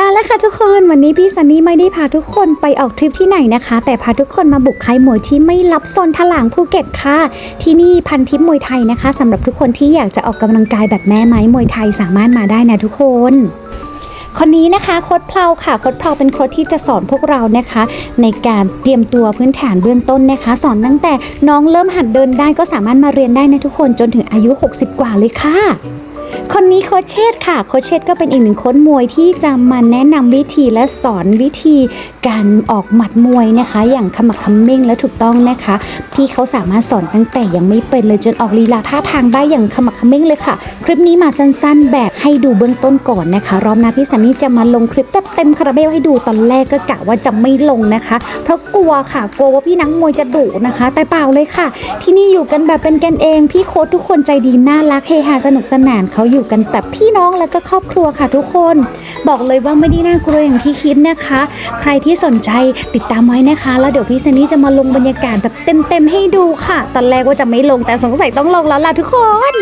มาแล้วค่ะทุกคนวันนี้พี่ซันนี่ไม่ได้พาทุกคนไปออกทริปที่ไหนนะคะ แต่พาทุกคนมาบุกค่ายมวยที่ไม่ลับซนทลางภูเก็ตค่ะ ที่นี่พันทิปมวยไทยนะคะสำหรับทุกคนที่อยากจะออกกำลังกายแบบแม่ไม้มวยไทยสามารถมาได้นะทุกคน คนนี้นะคะโค้ดเพลาค่ะโค้ดเพลาเป็นโค้ดที่จะสอนพวกเรานะคะ ในการเตรียมตัวพื้นฐานเบื้องต้นนะคะ สอนตั้งแต่น้องเริ่มหัดเดินได้ก็สามารถมาเรียนได้นะทุกคนจนถึงอายุ 60 กว่าเลยค่ะ คนนี้โคเชตค่ะ โคเชตก็เป็นอีกหนึ่งโค้ชมวยที่จะมาแนะนำวิธีและสอนวิธีการออกหมัดมวยนะคะ อย่างขมักขม้งและถูกต้องนะคะ พี่เขาสามารถสอนตั้งแต่ยังไม่เป็นเลยจนออกลีลาท่าทางได้อย่างขมักขม้งเลยค่ะ คลิปนี้มาสั้นๆ แบบให้ดูเบื้องต้นก่อนนะคะ รอบหน้าพี่ซันนี่จะมาลงคลิปแบบเต็มคาราเบลให้ดูตอนแรกก็กะว่าจะไม่ลงนะคะ เพราะกลัวค่ะกลัวว่าพี่นักมวยจะดุนะคะ แต่เปล่าเลยค่ะ ที่นี่อยู่กันแบบเป็นกันเอง พี่โค้ชทุกคนใจดีน่ารักเฮฮาสนุกสนานเขาอยู่กันแบบพี่น้องแล้วก็ครอบครัวค่ะทุกคน บอกเลยว่าไม่ได้น่ากลัวอย่างที่คิดนะคะ ใครที่สนใจติดตามไว้นะคะ แล้วเดี๋ยวพี่เซนนี่จะมาลงบรรยากาศแบบเต็มๆให้ดูค่ะ ตอนแรกว่าจะไม่ลงแต่สงสัยต้องลงแล้วล่ะทุกคน